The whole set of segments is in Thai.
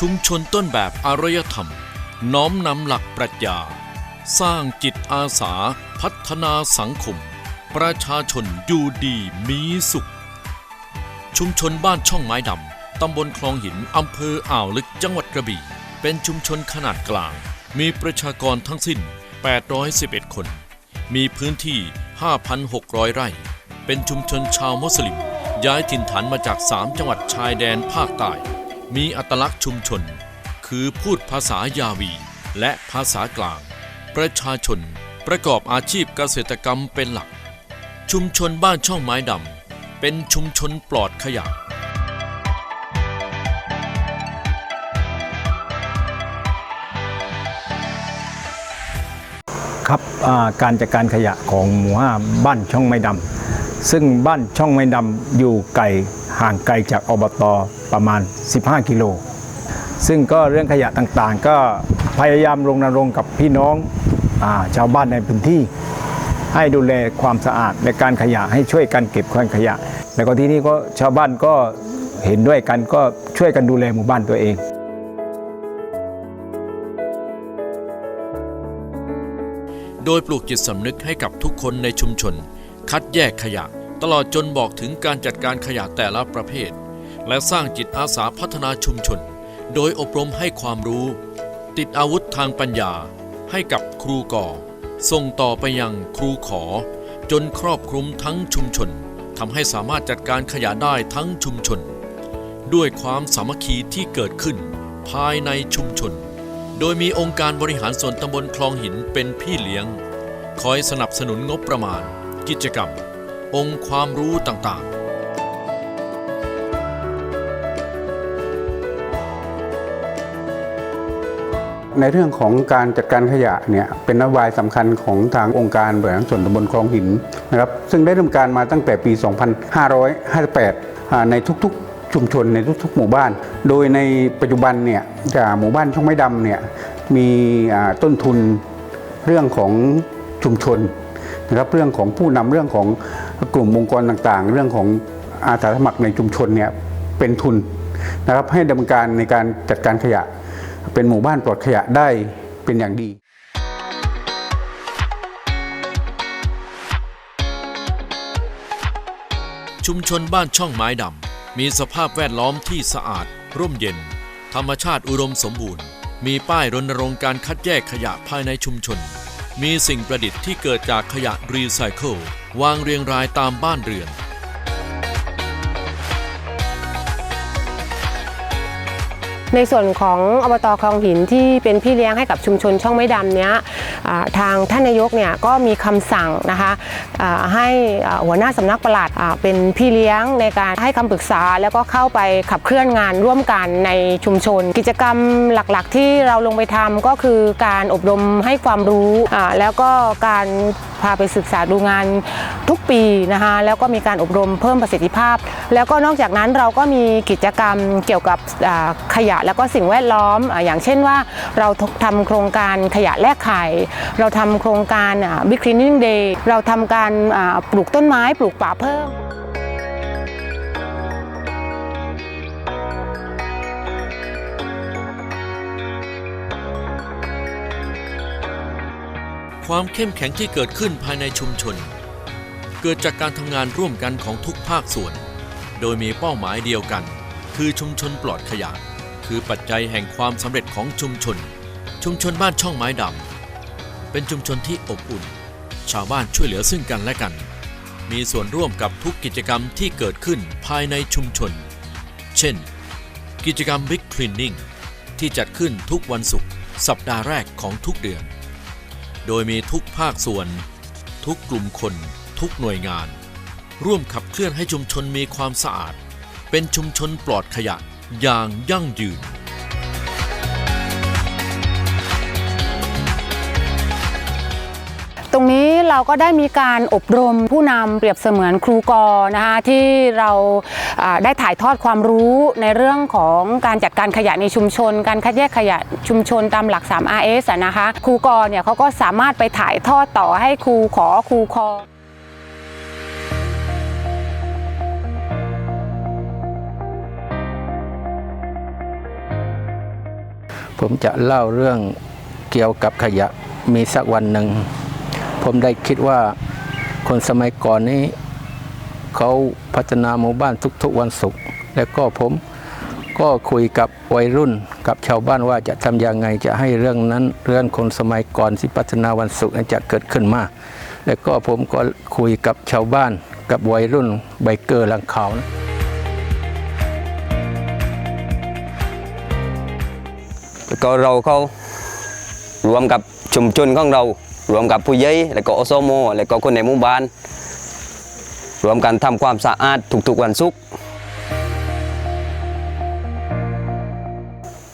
ชุมชนต้นแบบอารยธรรม น้อมนำหลักปรัชญา สร้างจิตอาสาพัฒนาสังคม ประชาชนอยู่ดีมีสุข ชุมชนบ้านช่องไม้ดำตำบลคลองหินอำเภออ่าวลึกจังหวัดกระบี่ เป็นชุมชนขนาดกลาง มีประชากรทั้งสิ้น 811 คน มีพื้นที่ 5,600 ไร่ เป็นชุมชนชาวมุสลิม ย้ายถิ่นฐานมาจาก 3 จังหวัดชายแดนภาคใต้ มีอัตลักษณ์ชุมชน คือพูดภาษายาวี และภาษากลาง ประชาชนประกอบอาชีพเกษตรกรรมเป็นหลัก ชุมชนบ้านช่องไม้ดำเป็นชุมชนปลอดขยะครับการจัดการขยะของหมู่ห้าบ้านช่องไม้ดำซึ่งบ้านช่องไม้ดำอยู่ไกล ห่างไกลจากอบตประมาณ 15 กิโล ซึ่งก็เรื่องขยะต่างๆ ก็พยายามรณรงกับพี่น้องอาชาวบ้านในพื้นที่ ให้ดูแลความสะอาดในการขยะให้ช่วยกันเก็บควานขยะ แล้วก็ที่นี่ก็ชาวบ้านก็เห็นด้วยกันก็ช่วยกันดูแลหมู่บ้านตัวเองโดยปลูกจิตสำนึกให้กับทุกคนในชุมชน คัดแยกขยะ ตลอดจนบอกถึงการจัดการขยะแต่ละประเภท และสร้างจิตอาสาพัฒนาชุมชน โดยอบรมให้ความรู้ ติดอาวุธทางปัญญา ให้กับครูก่อ ส่งต่อไปยังครูขอ จนครอบคลุมทั้งชุมชนทำให้สามารถจัดการขยะได้ทั้งชุมชน ด้วยความสามัคคีที่เกิดขึ้น ภายในชุมชน โดยมีองค์การบริหารส่วนตำบลคลองหินเป็นพี่เลี้ยง คอยสนับสนุนงบประมาณ กิจกรรม องค์ความรู้ต่างๆ ในเรื่องของการจัดการขยะเนี่ยเป็นนโยบายสำคัญของทางองค์การบริหารส่วนตำบลคลองหินนะครับซึ่งได้ดำเนินการมาตั้งแต่ปี 2558อ่าในทุกๆชุมชนในทุกๆหมู่บ้าน โดยในปัจจุบันเนี่ยจากหมู่บ้านช่องไม้ดำเนี่ยมีต้นทุนเรื่องของชุมชนนะครับเรื่องของผู้นำเรื่องของ กลุ่มองค์กรต่างๆ เรื่องของอาสาสมัครในชุมชนเนี่ยเป็นทุนนะครับให้ดำเนินการในการจัดการขยะ เป็นหมู่บ้านปลอดขยะได้เป็นอย่างดีชุมชนบ้านช่องไม้ดำ มีสภาพแวดล้อมที่สะอาด ร่มเย็น ธรรมชาติอุดมสมบูรณ์ มีป้ายรณรงค์การคัดแยกขยะภายในชุมชน มีสิ่งประดิษฐ์ที่เกิดจากขยะรีไซเคิล วางเรียงรายตามบ้านเรือน ในส่วนของอบตคลองหินที่เป็นพี่เลี้ยงให้กับชุมชนช่องไม้ดำเนี้ยทางท่านนายกเนี่ยก็มีคำสั่งนะคะให้หัวหน้าสำนักปลัดเป็นพี่เลี้ยงในการให้คำปรึกษา แล้วก็เข้าไปขับเคลื่อนงานร่วมกันในชุมชน กิจกรรมหลักๆ ที่เราลงไปทำก็คือการอบรมให้ความรู้แล้วก็การพาไปศึกษาดูงานทุกปีนะคะแล้วก็มีการอบรมเพิ่มประสิทธิภาพ แล้วก็นอกจากนั้นเราก็มีกิจกรรมเกี่ยวกับขยะแล้วก็สิ่งแวดล้อมอย่างเช่นว่าเราทำโครงการขยะแลกไข่ เราทำโครงการบิ๊กคลีนนิ่งเดย์เราทำการปลูกต้นไม้ปลูกป่าเพิ่มความเข้มแข็งที่เกิดขึ้นภายในชุมชน เกิดจากการทำงานร่วมกันของทุกภาคส่วน โดยมีเป้าหมายเดียวกัน คือชุมชนปลอดขยะ คือปัจจัยแห่งความสำเร็จของชุมชน ชุมชนบ้านช่องไม้ดำเป็นชุมชนที่อบอุ่น ชาวบ้านช่วยเหลือซึ่งกันและกัน มีส่วนร่วมกับทุกกิจกรรมที่เกิดขึ้นภายในชุมชน เช่น กิจกรรม Big Cleaning ที่จัดขึ้นทุกวันศุกร์สัปดาห์แรกของทุกเดือน โดยมีทุกภาคส่วน ทุกกลุ่มคน ทุกหน่วยงาน ร่วมขับเคลื่อนให้ชุมชนมีความสะอาด เป็นชุมชนปลอดขยะ อย่างยั่งยืน ตรงนี้เราก็ได้มีการอบรมผู้นำเปรียบเสมือนครูกอนะคะที่เราอ่าได้ถ่ายทอดความรู้ในเรื่องของการจัดการขยะในชุมชน การคัดแยกขยะชุมชนตามหลัก 3 RS อะนะคะครูกอเนี่ยเขาก็สามารถไปถ่ายทอดต่อให้ครูขอครูคอ ผมจะเล่าเรื่องเกี่ยวกับขยะมีสักวันหนึ่ง ผมได้คิดว่าคนสมัยก่อนนี้ เขาพัฒนาหมู่บ้านทุกๆวันศุกร์แล้วก็ผมก็คุยกับวัยรุ่นกับชาวบ้านว่าจะทำยังไงจะให้เรื่องนั้นเรื่องคนสมัยก่อนที่พัฒนาวันศุกร์จะเกิดขึ้นมา แล้วก็ผมก็คุยกับชาวบ้านกับวัยรุ่นไบเกอร์หลังเขานะ ก็เราเขารวมกับชุมชนของเรา รวมกับผู้ใหญ่แล้วก็อสมแล้วก็คนในหมู่บ้าน รวมกันทำความสะอาดทุกๆวันศุกร์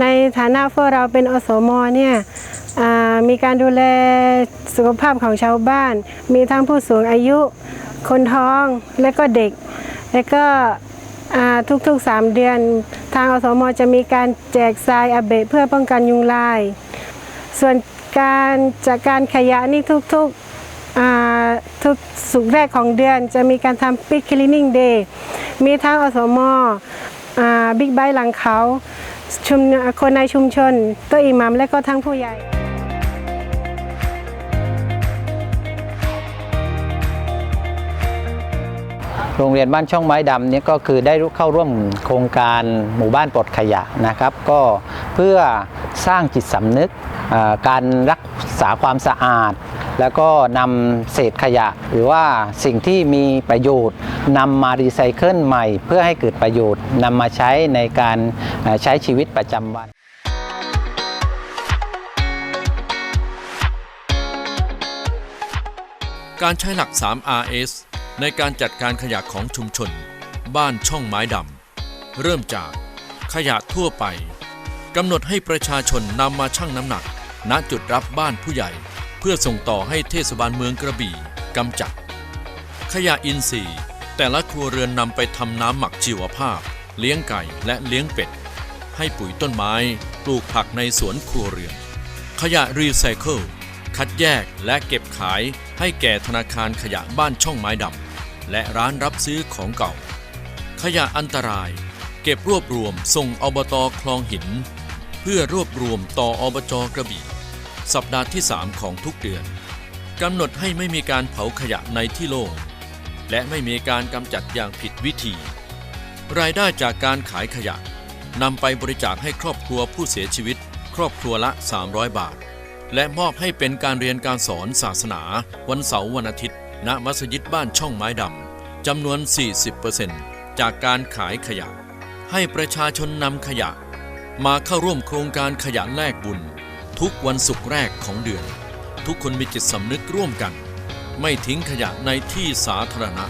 ในฐานะพวกเราเป็นอสมเนี่ยมีการดูแลสุขภาพของชาวบ้าน มีทั้งผู้สูงอายุ คนท้องและก็เด็ก และก็ทุกๆ 3 เดือน ทางอสมจะมีการแจกทรายอาเบะเพื่อป้องกันยุงลาย ส่วนการจัดการขยะนี่ทุกๆทุกสุกแรกของเดือน จะมีการทำปิกคลีนิ่งเดย์มีทั้งอสมบิ๊กไบค์หลังเขาชุมคนในชุมชนตัวอิหมัมและก็ทั้งผู้ใหญ่ โรงเรียนบ้านช่องไม้ดำเนี่ยก็คือได้เข้าร่วมโครงการหมู่บ้านปลดขยะนะครับ ก็เพื่อสร้างจิตสำนึกการรักษาความสะอาด แล้วก็นำเศษขยะ หรือว่าสิ่งที่มีประโยชน์นำมารีไซเคิลใหม่ เพื่อให้เกิดประโยชน์นำมาใช้ในการใช้ชีวิตประจำวันการใช้หลัก 3RS ในการจัดการขยะของชุมชน บ้านช่องไม้ดำเริ่มจากขยะทั่วไปกำหนดให้ประชาชนนำมาชั่งน้ำหนัก ณจุดรับบ้านผู้ใหญ่ เพื่อส่งต่อให้เทศบาลเมืองกระบี่กำจัด ขยะอินทรีย์ แต่ละครัวเรือนนำไปทำน้ำหมักชีวภาพ เลี้ยงไก่และเลี้ยงเป็ด ให้ปุ๋ยต้นไม้ ปลูกผักในสวนครัวเรือน ขยะรีไซเคิลคัดแยกและเก็บขายให้แก่ธนาคารขยะบ้านช่องไม้ดำ และร้านรับซื้อของเก่า ขยะอันตราย เก็บรวบรวมส่งอบตคลองหิน เพื่อรวบรวมต่ออบจกระบี่ สัปดาห์ที่ 3 ของทุกเดือนกำหนดให้ไม่มีการเผาขยะในที่โล่งและไม่มีการกำจัดอย่างผิดวิธี รายได้จากการขายขยะนำไปบริจาคให้ครอบครัวผู้เสียชีวิต ครอบครัวละ 300 บาท และมอบให้เป็นการเรียนการสอนศาสนา วันเสาร์วันอาทิตย์ ณมัสยิดบ้านช่องไม้ดำจำนวน 40%จากการขายขยะ ให้ประชาชนนำขยะ มาเข้าร่วมโครงการขยะแลกบุญ ทุกวันศุกร์แรกของเดือน ทุกคนมีจิตสำนึกร่วมกัน ไม่ทิ้งขยะในที่สาธารณะ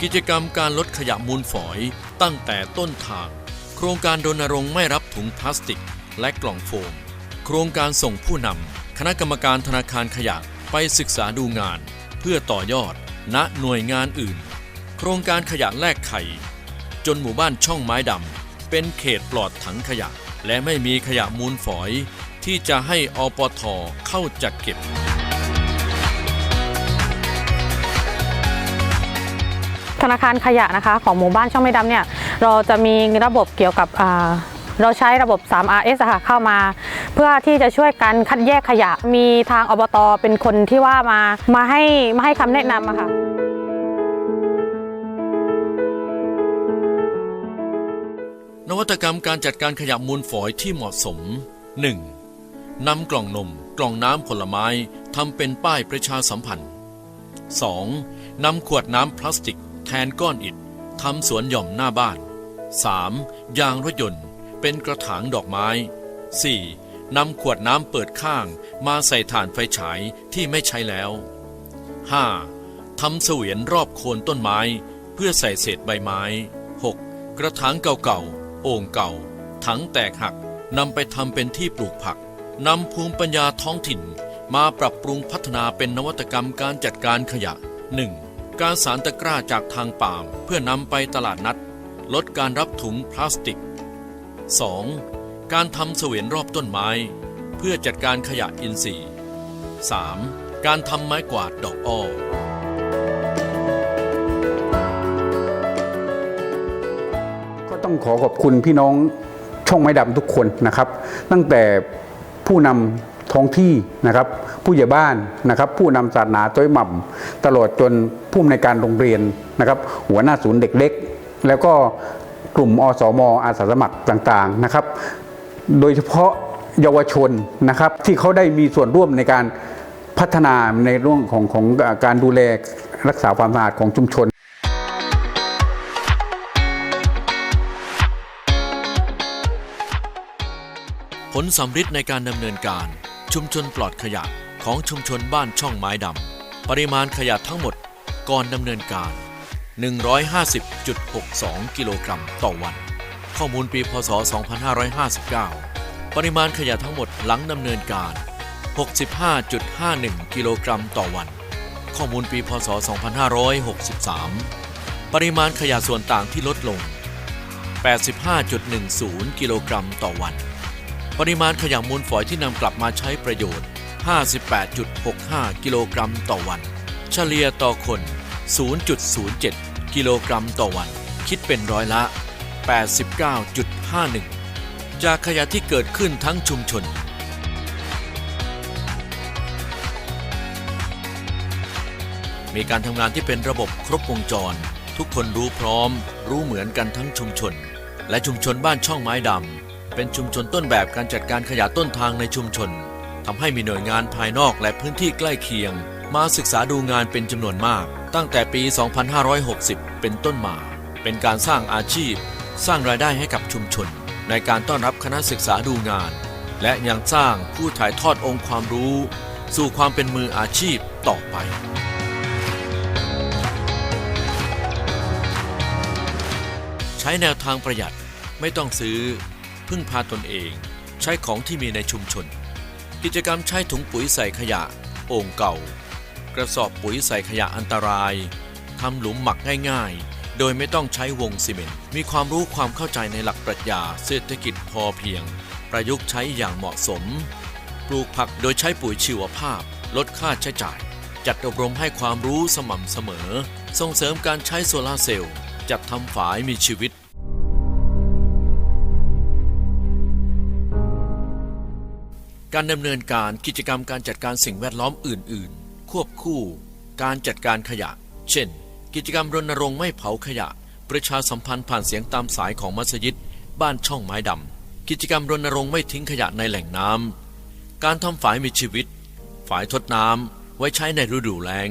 กิจกรรมการลดขยะมูลฝอยตั้งแต่ต้นทาง โครงการรณรงค์ไม่รับถุงพลาสติกและกล่องโฟม โครงการส่งผู้นำคณะกรรมการธนาคารขยะไปศึกษาดูงาน เพื่อต่อยอด ณหน่วยงานอื่น โครงการขยะแลกไข่ จนหมู่บ้านช่องไม้ดำเป็นเขตปลอดถังขยะ และไม่มีขยะมูลฝอย ที่จะให้อปทเข้าจัดเก็บธนาคารขยะนะคะของหมู่บ้านช่องไม่ดำเนี่ยเราจะมีระบบเกี่ยวกับอ่า เราใช้ระบบ 3RS อะค่ะเข้ามา เพื่อที่จะช่วยกันคัดแยกขยะ มีทางอบตเป็นคนที่ว่ามามาให้มาให้คำแนะนำอะค่ะนวัตกรรมการจัดการขยะมูลฝอยที่เหมาะสม 1. นำกล่องนม กล่องน้ำผลไม้ทำเป็นป้ายประชาสัมพันธ์ 2. นำขวดน้ำพลาสติก แทนก้อนอิฐทำสวนหย่อมหน้าบ้าน 3. ยางรถยนต์ เป็นกระถางดอกไม้ 4. นำขวดน้ำเปิดข้างมาใส่ถ่านไฟฉายที่ไม่ใช้แล้ว 5. ทำเสวียนรอบโคนต้นไม้ เพื่อใส่เศษใบไม้ 6. กระถางเก่าๆ โอ่งเก่า ถังแตกหักนำไปทำเป็นที่ปลูกผักนำภูมิปัญญาท้องถิ่นมาปรับปรุงพัฒนาเป็นนวัตกรรมการจัดการขยะ 1. การสารตะกร้าจากทางป่ามเพื่อนำไปตลาดนัด ลดการรับถุงพลาสติก 2. การทำเสวียนรอบต้นไม้ เพื่อจัดการขยะอินทรีย์ 3. การทำไม้กวาดดอกอ้อต้องขอขอบคุณพี่น้องช่องไม้ดำทุกคนนะครับ ตั้งแต่ผู้นำท้องที่นะครับ ผู้ใหญ่บ้านนะครับ ผู้นำศาสนาต้อยหม่ำตลอดจนผู้อำนวยการโรงเรียนนะครับ หัวหน้าศูนย์เด็กเล็กแล้วก็ กลุ่มอสมอาสาสมัครต่างๆนะครับ โดยเฉพาะเยาวชนนะครับที่เขาได้มีส่วนร่วมในการพัฒนาในเรื่องของของการดูแลรักษาความสะอาดของชุมชนผลสำฤทธิ์ในการดำเนินการชุมชนปลอดขยะของชุมชนบ้านช่องไม้ดำปริมาณขยะทั้งหมดก่อนดำเนินการ 150.62 กิโลกรัมต่อวัน ข้อมูลปีพศ 2559 ปริมาณขยะทั้งหมดหลังดำเนินการ 65.51 กิโลกรัมต่อวัน ข้อมูลปีพศ 2563 ปริมาณขยะส่วนต่างที่ลดลง 85.10 กิโลกรัมต่อวัน ปริมาณขยะมูลฝอยที่นำกลับมาใช้ประโยชน์ 58.65 กิโลกรัมต่อวัน เฉลี่ยต่อคน 0.07 กิโลกรัมต่อวัน คิดเป็นร้อยละ 89.51 จากขยะที่เกิดขึ้นทั้งชุมชน มีการทำงานที่เป็นระบบครบวงจร ทุกคนรู้พร้อม รู้เหมือนกันทั้งชุมชน และชุมชนบ้านช่องไม้ดำเป็นชุมชนต้นแบบการจัดการขยะต้นทางในชุมชนทำให้มีหน่วยงานภายนอกและพื้นที่ใกล้เคียง มาศึกษาดูงานเป็นจำนวนมาก ตั้งแต่ปี 2560 เป็นต้นมา เป็นการสร้างอาชีพ สร้างรายได้ให้กับชุมชน ในการต้อนรับคณะศึกษาดูงาน และยังสร้างผู้ถ่ายทอดองค์ความรู้ สู่ความเป็นมืออาชีพต่อไปใช้แนวทางประหยัดไม่ต้องซื้อ พึ่งพาตนเอง ใช้ของที่มีในชุมชน กิจกรรมใช้ถุงปุ๋ยใส่ขยะ โอ่งเก่า กระสอบปุ๋ยใส่ขยะอันตรายทำหลุมหมักง่ายๆ โดยไม่ต้องใช้วงซีเมนต์มีความรู้ความเข้าใจในหลักปรัชญาเศรษฐกิจพอเพียง ประยุกต์ใช้อย่างเหมาะสม ปลูกผักโดยใช้ปุ๋ยชีวภาพ ลดค่าใช้จ่าย จัดอบรมให้ความรู้สม่ำเสมอ ส่งเสริมการใช้โซลาร์เซลล์ จัดทำฝายมีชีวิตการดำเนินการกิจกรรมการจัดการสิ่งแวดล้อมอื่นๆ ควบคู่ การจัดการขยะ เช่น กิจกรรมรณรงค์ไม่เผาขยะ ประชาสัมพันธ์ผ่านเสียงตามสายของมัสยิด บ้านช่องไม้ดำ กิจกรรมรณรงค์ไม่ทิ้งขยะในแหล่งน้ำ การทำฝายมีชีวิต ฝายทดน้ำไว้ใช้ในฤดูแล้ง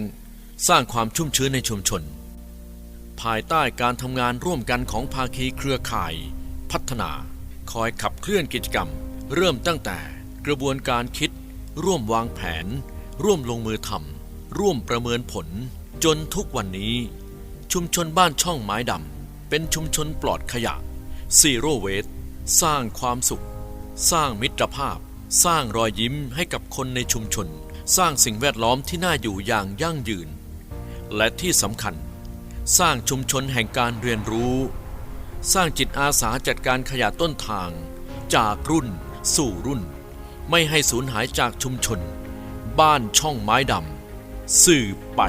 สร้างความชุ่มชื้นในชุมชน ภายใต้การทำงานร่วมกันของภาคีเครือข่าย พัฒนา คอยขับเคลื่อนกิจกรรม เริ่มตั้งแต่กระบวนการคิด ร่วมวางแผน ร่วมลงมือทำ ร่วมประเมินผล จนทุกวันนี้ ชุมชนบ้านช่องไม้ดำเป็นชุมชนปลอดขยะซีโร่เวสสร้างความสุข สร้างมิตรภาพ สร้างรอยยิ้มให้กับคนในชุมชน สร้างสิ่งแวดล้อมที่น่าอยู่อย่างยั่งยืน และที่สำคัญ สร้างชุมชนแห่งการเรียนรู้ สร้างจิตอาสาจัดการขยะต้นทาง จากรุ่น สู่รุ่น ไม่ให้สูญหายจากชุมชน บ้านช่องไม้ดำ สืบไป